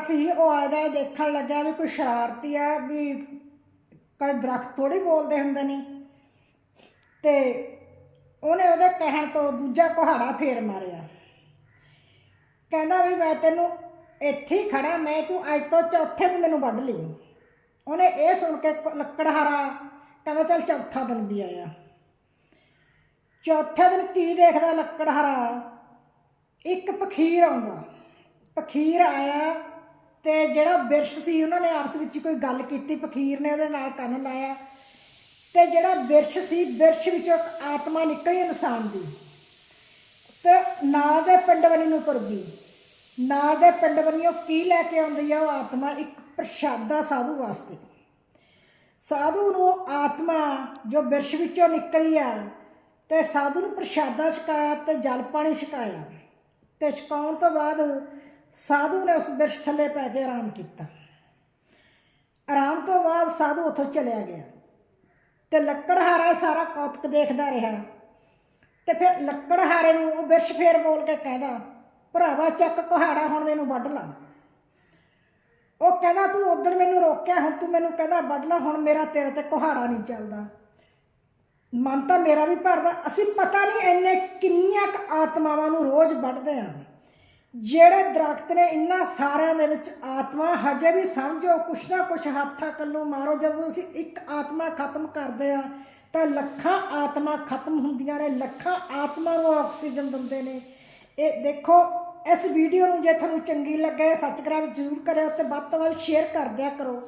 ਸੀ ਉਹ ਆਲੇ ਦੇਖਣ ਲੱਗਿਆ ਵੀ ਕੋਈ ਸ਼ਰਾਰਤੀ ਆ, ਵੀ ਕਦੇ ਦਰਖਤ ਥੋੜੀ ਬੋਲਦੇ ਹੁੰਦੇ ਨਹੀਂ ਤੇ ਉਹਨੇ ਉਹਦੇ ਕਹਿਣ ਤੋਂ ਦੂਜਾ ਕੁਹਾੜਾ ਫੇਰ ਮਾਰਿਆ। ਕਹਿੰਦਾ ਵੀ ਮੈਂ ਤੈਨੂੰ ਇੱਥੇ ਹੀ ਖੜਾ ਮੈਂ ਤੂੰ ਅੱਜ ਤੋਂ ਚੌਥੇ ਨੂੰ ਮੈਨੂੰ ਵੱਢ ਲਈ। ਉਹਨੇ ਇਹ ਸੁਣ ਕੇ ਲੱਕੜਹਾਰਾ ਕਹਿੰਦਾ ਚੱਲ ਚੌਥਾ ਦਿਨ ਵੀ ਆਇਆ। ਚੌਥੇ ਦਿਨ ਕੀ ਦੇਖਦਾ ਲੱਕੜਹਾਰਾ ਇੱਕ ਪਖੀਰ ਆਉਂਦਾ। ਪਖੀਰ ਆਇਆ ਤੇ ਜਿਹੜਾ ਬਿਰਸ਼ ਸੀ, ਉਹਨਾਂ ਨੇ ਆਪਸ ਵਿੱਚ ਕੋਈ ਗੱਲ ਕੀਤੀ ਪਖੀਰ ਨੇ ਉਹਦੇ ਨਾਲ ਕੰਨ ਲਾਇਆ। ਤੇ ਜਿਹੜਾ ਬਿਰਸ਼ ਸੀ, ਬਿਰਸ਼ ਵਿੱਚੋਂ ਇੱਕ ਆਤਮਾ ਨਿਕਲੀ ਇਨਸਾਨ ਦੀ। ਤੇ ਨਾਲ ਦੇ ਪਿੰਡ ਬਣੀ ਨੂੰ ਤੁਰ ਗਈ। ਨਾਲ ਦੇ ਪਿੰਡ ਬਣੀਓ ਕੀ ਲੈ ਕੇ ਆਉਂਦੀ ਆ, ਉਹ ਆਤਮਾ ਇੱਕ ਪ੍ਰਸ਼ਾਦਾ ਸਾਧੂ ਵਾਸਤੇ। ਸਾਧੂ ਨੂੰ ਆਤਮਾ ਜੋ ਬਿਰਸ਼ ਵਿੱਚੋਂ ਨਿਕਲੀ ਆ, ਤੇ ਸਾਧੂ ਨੂੰ ਪ੍ਰਸ਼ਾਦਾ ਛਕਾਇਆ ਤੇ ਜਲ ਪਾਣੀ ਛਕਾਇਆ। ਤੇ ਛਕਾਉਣ ਤੋਂ ਬਾਅਦ ਸਾਧੂ ਨੇ ਉਸ ਬਿਰਸ਼ ਥੱਲੇ ਪੈ ਕੇ ਆਰਾਮ ਕੀਤਾ। ਆਰਾਮ ਤੋਂ ਬਾਅਦ ਸਾਧੂ ਉੱਥੋਂ ਚਲਿਆ ਗਿਆ ਤੇ ਲੱਕੜਹਾਰਾ ਸਾਰਾ ਕੌਤਕ ਦੇਖਦਾ ਰਿਹਾ ਤੇ ਫਿਰ ਲੱਕੜਹਾਰੇ ਨੂੰ ਉਹ ਬਿਰਸ਼ ਫੇਰ ਬੋਲ ਕੇ ਕਹਿੰਦਾ, ਭਰਾਵਾ, ਚੱਕ ਕੁਹਾੜਾ ਹੁਣ ਮੈਨੂੰ ਵੱਢ ਲਾ। ਉਹ ਕਹਿੰਦਾ, ਤੂੰ ਉਧਰ ਮੈਨੂੰ ਰੋਕਿਆ, ਹੁਣ ਤੂੰ ਮੈਨੂੰ ਕਹਿੰਦਾ, ਵੱਢ ਲਾ, ਹੁਣ ਮੇਰਾ ਤੇਰੇ ਤੇ ਕੁਹਾੜਾ ਨਹੀਂ ਚੱਲਦਾ। ਮਨ ਤਾਂ ਮੇਰਾ ਵੀ ਭਰਦਾ। ਅਸੀਂ ਪਤਾ ਨਹੀਂ ਇੰਨੇ ਕਿੰਨੀਆਂ ਕੁ ਆਤਮਾਵਾਂ ਨੂੰ ਰੋਜ਼ ਵੱਢਦੇ ਆ। ਜਿਹੜੇ ਦਰਖਤ ਨੇ ਇਹਨਾਂ ਸਾਰਿਆਂ ਦੇ ਵਿੱਚ ਆਤਮਾ, ਹਜੇ ਵੀ ਸਮਝੋ, ਕੁਛ ਨਾ ਕੁਛ ਹੱਥਾਂ ਕੱਲੋਂ ਮਾਰੋ, ਜਦੋਂ ਅਸੀਂ ਇੱਕ ਆਤਮਾ ਖਤਮ ਕਰਦੇ ਆ, ਤਾਂ ਲੱਖਾਂ ਆਤਮਾ ਖਤਮ ਹੁੰਦੀਆਂ ਨੇ, ਲੱਖਾਂ ਆਤਮਾ ਨੂੰ ਆਕਸੀਜਨ ਦਿੰਦੇ ਨੇ। ਇਹ ਦੇਖੋ, ਇਸ ਵੀਡੀਓ ਨੂੰ ਜੇ ਤੁਹਾਨੂੰ ਚੰਗੀ ਲੱਗੇ ਸਬਸਕ੍ਰਾਈਬ ਜ਼ਰੂਰ ਕਰਿਓ ਤੇ ਵੱਧ ਤੋਂ ਵੱਧ ਸ਼ੇਅਰ ਕਰ ਦਿਆ ਕਰੋ।